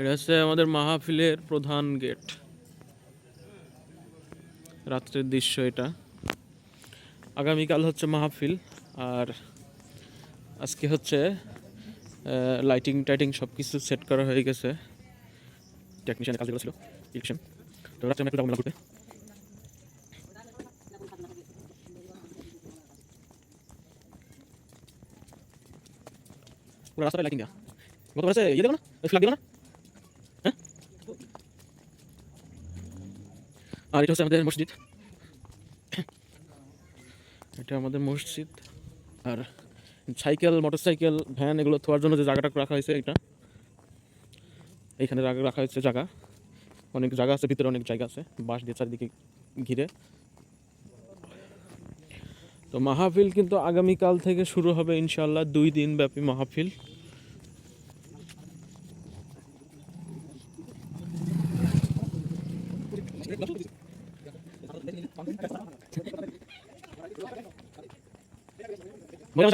এটা হচ্ছে আমাদের মাহফিলের প্রধান গেট। রাত্রের দৃশ্য এটা। আগামীকাল হচ্ছে মাহফিল আর আজকে হচ্ছে লাইটিং টাইটিং সব কিছু সেট করা হয়ে গেছে। টেকনিশিয়ানের কাজগুলো ছিল ইলেকশন তো রাত্রে আমরা একটু রাস্তায় লাইটিং দেওয়া ইয়ে দেবো না? ফ্ল্যাগ দেবো না? আর এটা হচ্ছে আমাদের মসজিদ। এটা আমাদের মসজিদ। আর সাইকেল, মোটরসাইকেল, ভ্যান এগুলো থোয়ার জন্য যে জায়গাটা রাখা হয়েছে এটা। এইখানে রাখা হয়েছে জায়গা। অনেক জায়গা আছে, ভিতরে অনেক জায়গা আছে। বাঁশ দিয়ে চারিদিকে ঘিরে। তো মাহফিল কিন্তু আগামীকাল থেকে শুরু হবে ইনশাল্লাহ দুই দিন ব্যাপী মাহফিল। মনে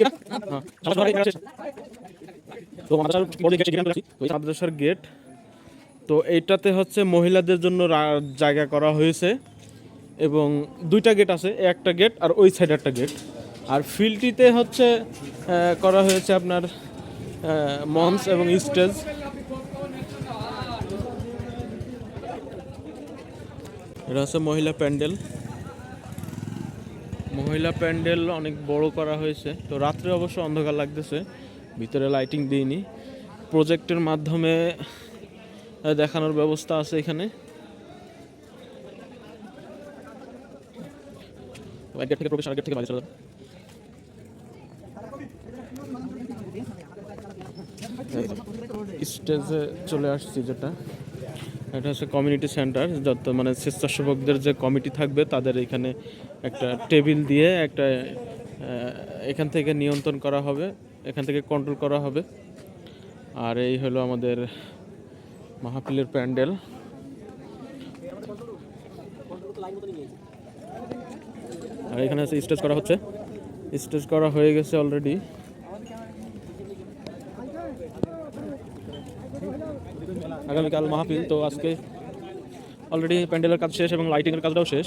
গেট তো গেট তো এইটাতে হচ্ছে মহিলাদের জন্য জায়গা করা হয়েছে। এবং দুইটা গেট আছে, একটা গেট আর ওই সাইডে একটা গেট আর ফিল্ডটিতে হচ্ছে করা হয়েছে আপনার মঞ্চ এবং স্টেজ এটা হচ্ছে মহিলা প্যান্ডেল। মহিলা প্যান্ডেল অনেক বড় করা হয়েছে। তো রাত্রে অবশ্য অন্ধকার লাগতেছে ভিতরে লাইটিং দিইনি। প্রজেক্টের মাধ্যমে দেখানোর ব্যবস্থা আছে এখানে। গেট থেকে প্রবেশ গেট থেকে বাইরে চলে যাবে। এই যে, স্টেজে চলে আসছি যেটা। এটা হচ্ছে কমিউনিটি সেন্টার যত মানে স্বেচ্ছাসেবকদের যে কমিটি থাকবে, তাদের এখানে একটা টেবিল দিয়ে একটা এখান থেকে নিয়ন্ত্রণ করা হবে, এখান থেকে কন্ট্রোল করা হবে। আর এই হলো আমাদের মাহাপিলের প্যান্ডেল। আর এখানে স্টেজ করা হচ্ছে। স্টেজ করা হয়ে গেছে অলরেডি আগামীকাল মাহফিল তো আজকে অলরেডি প্যান্ডেলের কাজ শেষ এবং লাইটিংয়ের কাজটাও শেষ।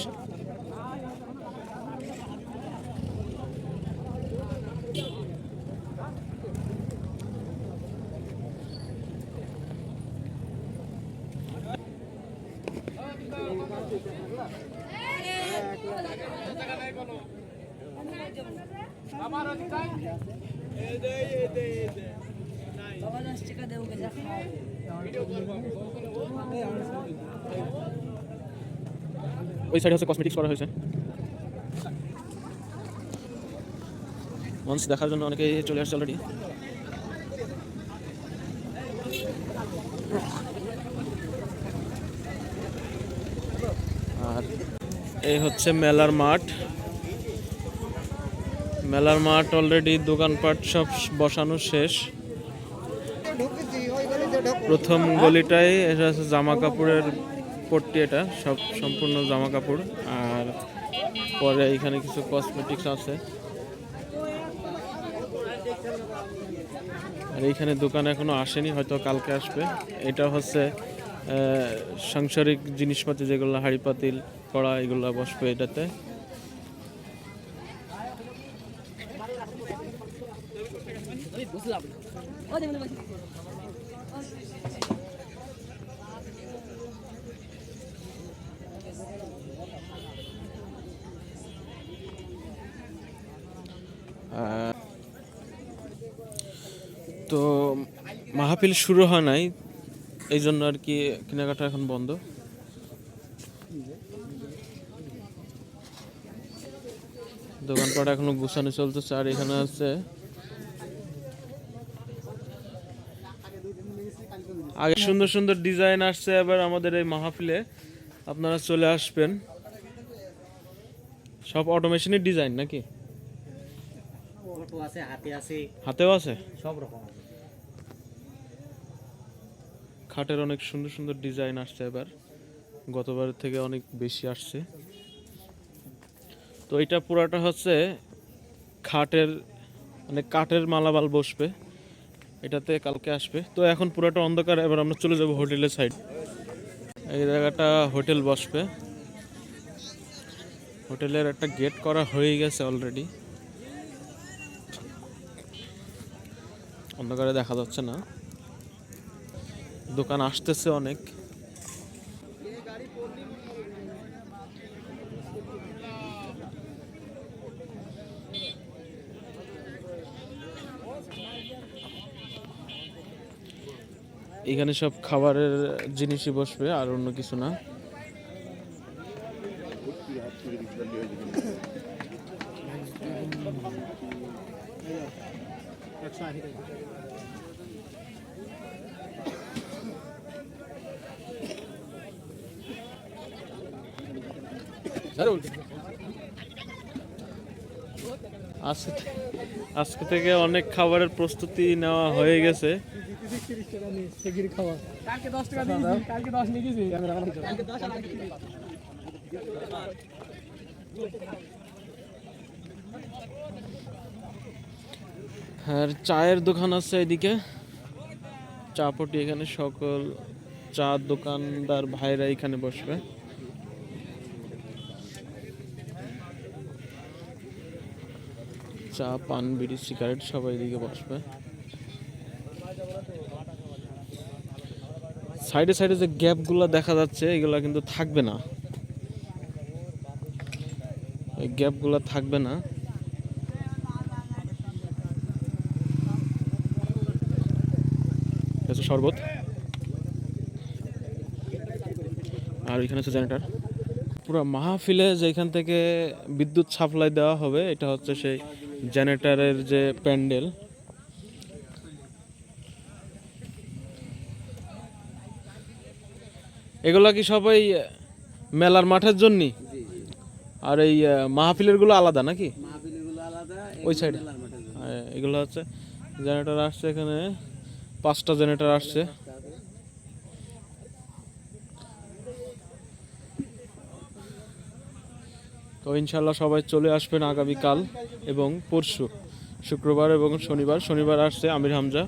ওই সাইডে হচ্ছে কসমেটিক্স করা হয়েছে। মঞ্চ দেখার জন্য অনেকেই চলে আসছে অলরেডি আর এই হচ্ছে মেলার মাঠ। মেলার মাঠ অলরেডি দোকানপাট সব বসানো শেষ। প্রথম গলিটাই, এটা হচ্ছে জামা কাপড়ের পট্টি এটা, সব সম্পূর্ণ জামা কাপড়। আর পরে এখানে কিছু কসমেটিক্স আছে। আর এইখানে দোকান এখনও আসেনি, হয়তো কালকে আসবে। এটা হচ্ছে সাংসারিক জিনিসপাতি যেগুলো হাড়ি পাতিল কড়া, এগুলো বসবে এটাতে। তো মাহফিল শুরু হয় নাই, এই জন্য আর কি কেনাকাটা এখন বন্ধ। দোকানপাট এখনও গুছানো চলতেছে, আর এখানে আছে আগে সুন্দর সুন্দর ডিজাইন আসছে এবার আমাদের এই মাহফিলে। আপনারা চলে আসবেন। সব অটোমেশনের ডিজাইন নাকি? আছে হাতে আছে। হাতেও আছে? সব রকম খাটের অনেক সুন্দর সুন্দর ডিজাইন আসছে এবার। গতবার থেকে অনেক বেশি আসছে। তো এটা পুরাটা হচ্ছে খাটের মানে কাঠের মালামাল বসবে। এটাতে কালকে আসবে। তো এখন পুরোটা অন্ধকার, এবার আমরা চলে যাব হোটেলের সাইড এই জায়গাটা হোটেল বসবে। হোটেলের একটা গেট করা হয়ে গেছে অলরেডি অন্ধকারে দেখা যাচ্ছে না। দোকান আসতেছে অনেক। এখানে সব খাবারের জিনিসই বসবে, আর অন্য কিছু না। আজকে থেকে অনেক খাবারের প্রস্তুতি নেওয়া হয়ে গেছে। রান্না আর চায়ের দোকান আছে এদিকে। চাপটি এখানে সকল চা দোকানদার ভাইরা এখানে বসবে। চা, পান, বিড়ি, সিগারেট সবাই এদিকে বসবে। সাইডে সাইডে যে গ্যাপগুলো দেখা যাচ্ছে, এগুলা কিন্তু থাকবে না। এই গ্যাপগুলো থাকবে না। শরবত। আর এখানে হচ্ছে জেনারেটার পুরো মাহফিলে যেখান থেকে বিদ্যুৎ সাপ্লাই দেওয়া হবে, এটা হচ্ছে সেই জেনারেটারের যে প্যান্ডেল। এগুলা কি সবাই মেলার মাঠের জন্য? আর এই আহ, মাহফিলেরগুলো আলাদা নাকি ওই সাইডে এগুলো হচ্ছে জেনারেটর আসছে এখানে পাঁচটা জেনারেটর আসছে। তো ইনশাল্লাহ সবাই চলে আসবেন আগামীকাল এবং পরশু শুক্রবার এবং শনিবার। শনিবার আসছে আমির হামজা।